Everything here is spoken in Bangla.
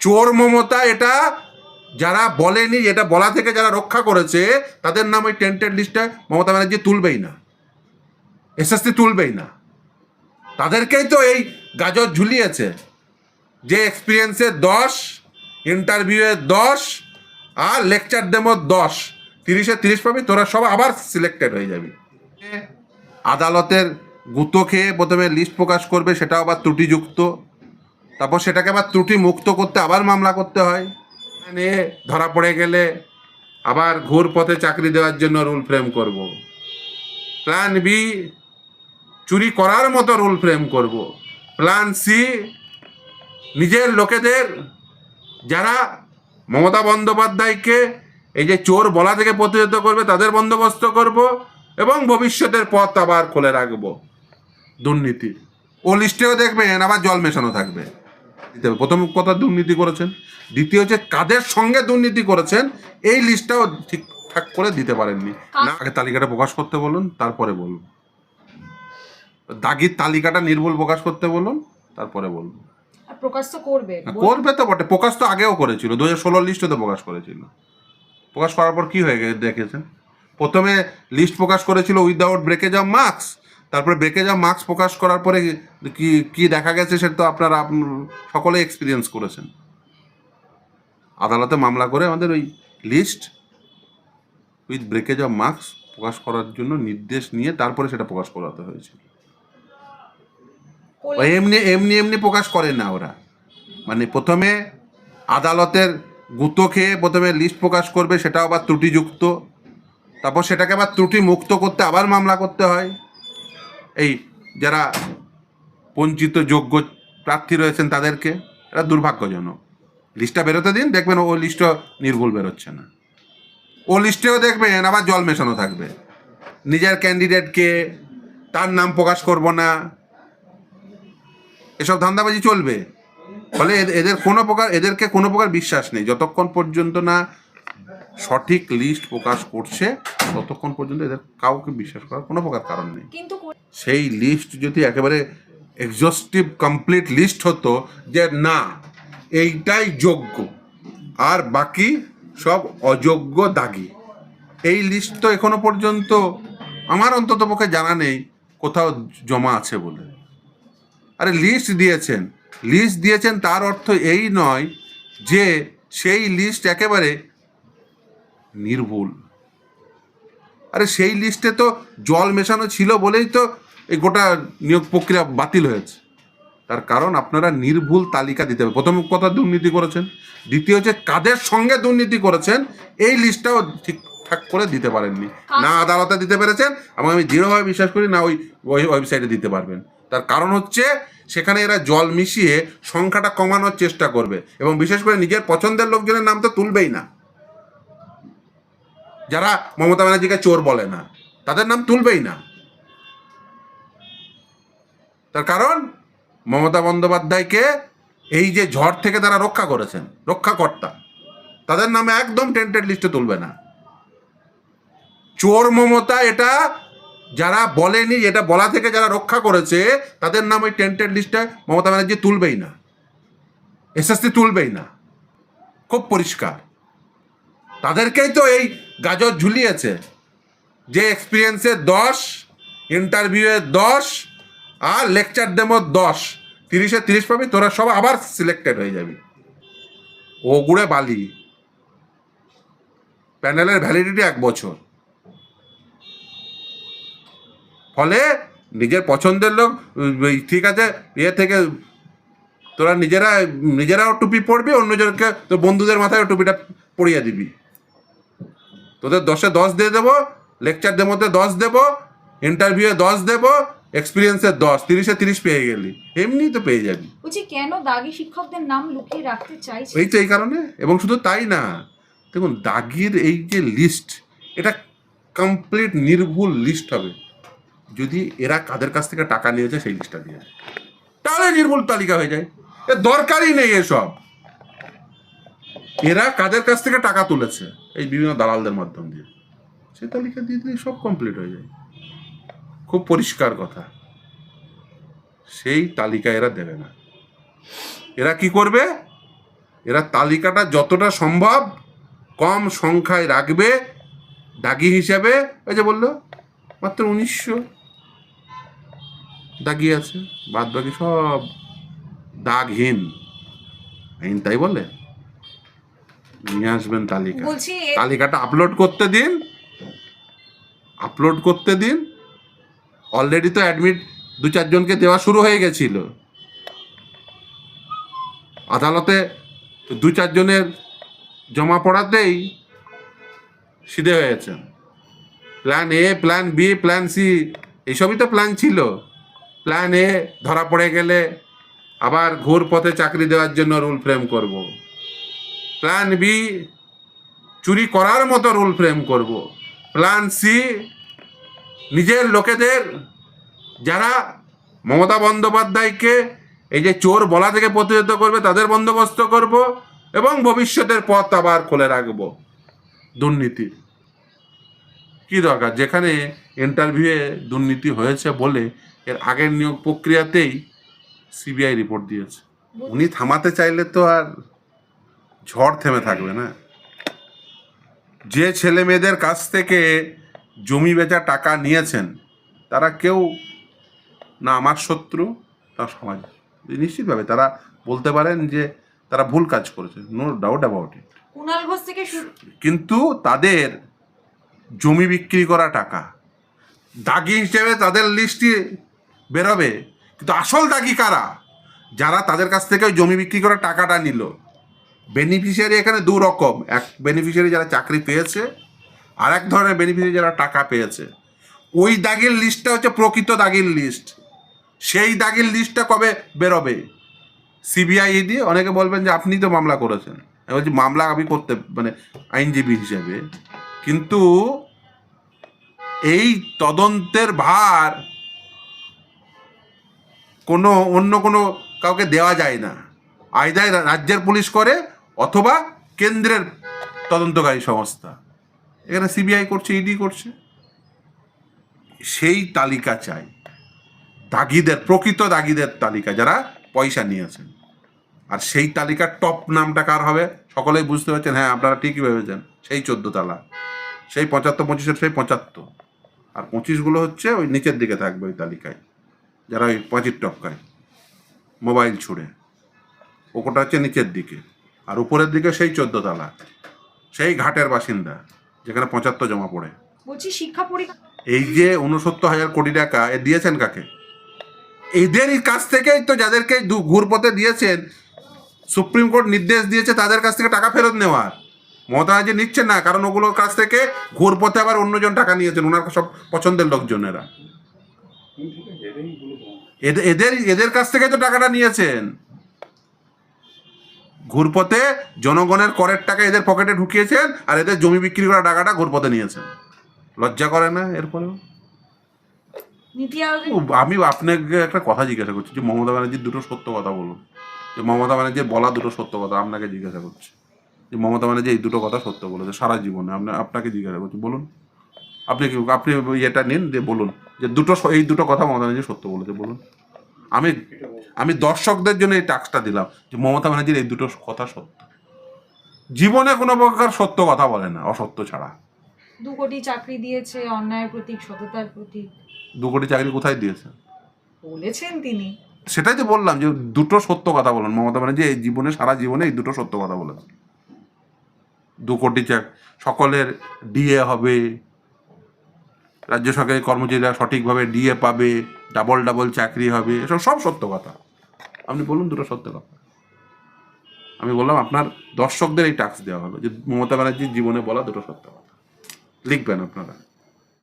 চোর মমতা এটা যারা বলেনি, এটা বলা থেকে যারা রক্ষা করেছে, তাদের নাম ওই টেন্টেড লিস্টে মমতা ব্যানার্জি তুলবেই না। এসএসসি তুলবেই না। তাদেরকেই তো এই গাজর ঝুলিয়েছে। যে এক্সপিরিয়েন্সের দশ ইন্টারভিউয়ে দশ, আর লেকচার ডেমোর দশ, তিরিশে তিরিশ পাবি, তোরা সব আবার সিলেক্টেড হয়ে যাবি। আদালতের গুঁতো খেয়ে প্রথমে লিস্ট প্রকাশ করবে, সেটাও আবার ত্রুটিযুক্ত। তারপর সেটাকে আবার ত্রুটি মুক্ত করতে আবার মামলা করতে হয়। নিয়ে ধরা পড়ে গেলে আবার ঘুর পথে চাকরি দেওয়ার জন্য রুল ফ্রেম করব। প্ল্যান বি, চুরি করার মতো রুল ফ্রেম করব। প্ল্যান সি, নিজের লোকেদের, যারা মমতা বন্দ্যোপাধ্যায়কে এই যে চোর বলা থেকে প্রতিহত করবে, তাদের বন্দোবস্ত করব এবং ভবিষ্যতের পথ আবার খুলে রাখব। দুর্নীতি। ও লিস্টেও দেখবেন, আবার জল মেশানো থাকবে। দিতে হবে। প্রথম কথা দুর্নীতি করেছেন দ্বিতীয় হচ্ছে কাদের সঙ্গে দুর্নীতি করেছেন এই লিস্টটাও ঠিকঠাক করে দিতে পারেননি। না আগে তালিকাটা প্রকাশ করতে বলুন তারপরে বলুন। দাগির তালিকাটা নির্ভুল প্রকাশ করতে বলুন তারপরে আর প্রকাশ তো করবে। করবে তো বটে প্রকাশ তো আগেও করেছিল দু হাজার ষোলোর লিস্টে তো প্রকাশ করেছিল। প্রকাশ করার পর কি হয়ে গেছে দেখেছেন? প্রথমে লিস্ট প্রকাশ করেছিল উইদাউট ব্রেকেজ অফ মার্কস তারপরে ব্রেকেজ অফ মার্কস প্রকাশ করার পরে কি কি দেখা গেছে সেটা তো আপনারা আপ- সকলে এক্সপিরিয়েন্স করেছেন। আদালতে মামলা করে আমাদের ওই list with breakage of marks প্রকাশ করার জন্য নির্দেশ নিয়ে তারপরে সেটা প্রকাশ করাতে হয়েছিল। এমনি এমনি এমনি প্রকাশ করে না ওরা। মানে প্রথমে আদালতের গুঁতো খেয়ে প্রথমে লিস্ট প্রকাশ করবে সেটাও আবার ত্রুটিযুক্ত। তারপর সেটাকে আবার ত্রুটি মুক্ত করতে আবার মামলা করতে হয়। এই যারা বঞ্চিত যোগ্য প্রার্থী রয়েছেন তাদেরকে এটা দুর্ভাগ্যজনক। লিস্টটা বেরোতে দিন, দেখবেন ও লিস্টও নির্ভুল বেরোচ্ছে না। ও লিস্টেও দেখবেন আবার জল মেশানো থাকবে। নিজের ক্যান্ডিডেটকে তার নাম প্রকাশ করব না। এসব ধান্দাবাজি চলবে। ফলে এদ- এদের কোনো প্রকার, এদেরকে কোনো প্রকার বিশ্বাস নেই। যতক্ষণ পর্যন্ত না সঠিক লিস্ট প্রকাশ করছে, ততক্ষণ পর্যন্ত এদের কাউকে বিশ্বাস করার কোনো প্রকার কারণ নেই। কিন্তু সেই লিস্ট যদি একেবারে এক্সস্টিভ কমপ্লিট লিস্ট হতো যে না, এইটাই যোগ্য, আর বাকি সব অযোগ্য দাগি। এই লিস্ট তো এখনও পর্যন্ত আমার অন্তত পক্ষে জানা নেই, কোথাও জমা আছে বলে। আরে লিস্ট দিয়েছেন লিস্ট দিয়েছেন তার অর্থ এই নয় যে সেই লিস্ট একেবারে নির্ভুল। আরে সেই লিস্টে তো জল মেশানো ছিল বলেই তো এই গোটা নিয়োগ প্রক্রিয়া বাতিল হয়েছে। তার কারণ আপনারা নির্ভুল তালিকা দিতে হবে। প্রথম কথা দুর্নীতি করেছেন। দ্বিতীয় হচ্ছে কাদের সঙ্গে দুর্নীতি করেছেন এই লিস্টটাও ঠিকঠাক করে দিতে পারেননি। না আদালতে দিতে পেরেছেন এবং আমি দৃঢ়ভাবে বিশ্বাস করি না ওই ওই ওয়েবসাইটে দিতে পারবেন। তার কারণ হচ্ছে সেখানে এরা জল মিশিয়ে সংখ্যাটা কমানোর চেষ্টা করবে এবং বিশেষ করে নিজের পছন্দের লোকজনের নাম তো তুলবেই না। যারা মমতা ব্যানার্জিকে চোর বলে না তাদের নাম তুলবেই না। তার কারণ মমতা বন্দ্যোপাধ্যায়কে এই যে ঝড় থেকে তারা রক্ষা করেছেন, রক্ষাকর্তা, তাদের নামে একদম টেন্টেড লিস্টে তুলবে না। চোর মমতা এটা যারা বলেনি, এটা বলা থেকে যারা রক্ষা করেছে, তাদের নাম ওই টেন্টেড লিস্টে মমতা ব্যানার্জি তুলবেই না। এসএসসি তুলবেই না। খুব পরিষ্কার। তাদেরকেই তো এই গাজর ঝুলিয়েছে। যে এক্সপিরিয়েন্সের দশ ইন্টারভিউয়ে দশ আর লেকচার ডেমোর দশ। তিরিশে তিরিশ পাবি, তোরা সব আবার সিলেক্টেড হয়ে যাবি। ও গুড়ে বালি। প্যানেলের ভ্যালিডিটি এক বছর। ফলে নিজের পছন্দের লোক ঠিক আছে ইয়ে থেকে তোরা নিজেরা, নিজেরাও টুপি পরবি, অন্যজনকে, তোর বন্ধুদের মাথায় টুপিটা পরিয়ে দিবি। তোদের দশে দশ দিয়ে দেবো লেকচারদের মধ্যে দশ দেবো ইন্টারভিউয়ে দশ দেবো এক্সপিরিয়েন্সের দশ তিরিশে তিরিশ পেয়ে গেলি এমনি তো পেয়ে যাবি। বলছি কেন দাগি শিক্ষকদের নাম লুকিয়ে রাখতে চাইছে? এই তো এই কারণে এবং শুধু তাই না দেখুন দাগির এই যে লিস্ট এটা কমপ্লিট নির্ভুল লিস্ট হবে। যদি এরা কাদের কাছ থেকে টাকা নিয়েছে সেই লিস্টটা দিয়ে। তাহলে নির্ভুল তালিকা হয়ে যায়। এ দরকারই নেই এসব। এরা কাদের কাছ থেকে টাকা তুলেছে? এই বিভিন্ন দালালদের মাধ্যম দিয়ে। সেই তালিকা দিয়ে দিলে সব কমপ্লিট হয়ে যায়। খুব পরিষ্কার কথা। সেই তালিকা এরা দেবে না। এরা কি করবে? এরা তালিকাটা যতটা সম্ভব কম সংখ্যায় রাখবে। দাগি হিসাবে ওই যে বলল মাত্র উনিশশো দাগি আছে বাদ বাকি সব দাগহীন। আইন তাই বলে। নিয়ে আসবেন তালিকা। তালিকাটা আপলোড করতে দিন। আপলোড করতে দিন। অলরেডি তো অ্যাডমিট দু চারজনকে দেওয়া শুরু হয়ে গেছিল। আদালতে দু চারজনের জমা পড়াতেই সিধে হয়েছে। Plan A plan B plan C এইসবই তো প্ল্যান ছিল। প্ল্যান এ ধরা পড়ে গেলে আবার ঘুর পথে চাকরি দেওয়ার জন্য রুল ফ্রেম করব। প্ল্যান বি চুরি করার মতো রুল ফ্রেম করব। প্ল্যান সি নিজের লোকেদের যারা মমতা বন্দ্যোপাধ্যায়কে এই যে চোর বলা থেকে প্রতিহত করবে, তাদের বন্দোবস্ত করব এবং ভবিষ্যতের পথ আবার খুলে রাখব। দুর্নীতির কি দরকার? যেখানে ইন্টারভিউয়ে দুর্নীতি হয়েছে বলে এর আগের নিয়োগ প্রক্রিয়াতেই সিবিআই রিপোর্ট দিয়েছে। উনি থামাতে চাইলে তো আর ঝড় থেমে থাকবে না। যে ছেলে মেয়েদের কাছ থেকে জমি বেচা টাকা নিয়েছেন তারা কেউ না আমার শত্রু না সমাজ। নিশ্চিতভাবে তারা বলতে পারেন যে তারা ভুল কাজ করেছে নো ডাউট অ্যাবাউট ইট কিন্তু তাদের জমি বিক্রি করা টাকা দাগি হিসেবে তাদের লিস্টই বেরোবে কিন্তু আসল দাগি কারা? যারা তাদের কাছ থেকে ওই জমি বিক্রি করা টাকাটা নিল। বেনিফিশিয়ারি এখানে দু রকম এক বেনিফিশিয়ারি যারা চাকরি পেয়েছে আর এক ধরনের বেনিফিট যারা টাকা পেয়েছে, ওই দাগের লিস্টটা হচ্ছে প্রকৃত দাগের লিস্ট সেই দাগের লিস্টটা কবে বেরোবে? সিবিআই ইডি অনেকে বলবেন যে, আপনি তো মামলা করেছেন। বলছি, মামলা আমি করতে মানে আইনজীবী হিসেবে। কিন্তু এই তদন্তের ভার কোনো, অন্য কোনো কাউকে দেওয়া যায় না। আয়দায় রাজ্যের পুলিশ করে অথবা কেন্দ্রের তদন্তকারী সংস্থা। এখানে সিবিআই করছে ইডি করছে। সেই তালিকা চাই। দাগিদের, প্রকৃত দাগিদের তালিকা, যারা পয়সা নিয়েছেন। আর সেই তালিকার টপ নামটা কার হবে? সকলেই বুঝতে পারছেন? হ্যাঁ আপনারা ঠিকই ভেবেছেন। সেই চোদ্দ তালা। সেই পঁচাত্তর পঁচিশের সেই পঁচাত্তর। আর পঁচিশগুলো হচ্ছে ওই নিচের দিকে থাকবে ওই তালিকায়। যারা ওই পাঁচির টপকায়। মোবাইল ছুঁড়ে। ওটা হচ্ছে নিচের দিকে। আর উপরের দিকে সেই চোদ্দ তালা। সেই ঘাটের বাসিন্দা। যেখানে পঁচাত্তর জমা পড়ে। বলছি শিক্ষা পরীক্ষা এই যে উনসত্তর হাজার কোটি টাকা এ দিয়েছেন কাকে? এদেরই কাছ থেকেই তো যাদেরকে দু- ঘুরপথে দিয়েছেন সুপ্রিম কোর্ট নির্দেশ দিয়েছে তাদের কাছ থেকে টাকা ফেরত নেওয়ার। মমতা ব্যানার্জি নিচ্ছেন না কারণ ওগুলোর কাছ থেকে ঘুরপথে আবার অন্যজন টাকা নিয়েছেন ওনার সব পছন্দের লোকজনেরা। এদের এদের এদের কাছ থেকে তো টাকাটা নিয়েছেন। ঘুরপথে জনগণের করের টাকা এদের পকেটে ঢুকিয়েছেন আর এদের জমি বিক্রি করা টাকাটা ঘুরপথে নিয়েছেন। লজ্জা করে না এরপরেও? আমি আপনাকে একটা কথা জিজ্ঞাসা করছি যে মমতা ব্যানার্জির দুটো সত্য কথা বলুন। যে মমতা ব্যানার্জির বলা দুটো সত্য কথা আপনাকে জিজ্ঞাসা করছি। যে মমতা ব্যানার্জি এই দুটো কথা সত্য বলেছে সারা জীবনে আপনি আপনাকে জিজ্ঞাসা করছি বলুন। আপনি কি আপনি এটা নিন যে বলুন যে দুটো এই দুটো কথা মমতা ব্যানার্জি সত্য বলেছে বলুন। আমি আমি দর্শকদের জন্য এই টাস্কটা দিলাম যে মমতা ব্যানার্জির এই দুটো কথা সত্য। জীবনে কোনো প্রকার সত্য কথা বলে না অসত্য ছাড়া। দু কোটি চাকরি দিয়েছে অন্যায়ের প্রতীক সততার প্রতীক। দু কোটি চাকরি কোথায় দিয়েছে? বলেছেন তিনি। সেটাই তো বললাম যে দুটো সত্য কথা বলেন। মমতা ব্যানার্জি এই জীবনে সারা জীবনে এই দুটো সত্য কথা বলেছে দু কোটি সকলের ডিএ হবে রাজ্য সরকারি কর্মচারীরা সঠিকভাবে ডিএ পাবে। ডাবল ডাবল চাকরি হবে, এসব সব সত্য কথা। আপনি বলুন দুটো সত্য কথা। আমি বললাম, আপনার দর্শকদের এই টাস্ক দেওয়া হলো যে মমতা ব্যানার্জির জীবনে বলা দুটো সত্য কথা। লিখবেন আপনারা।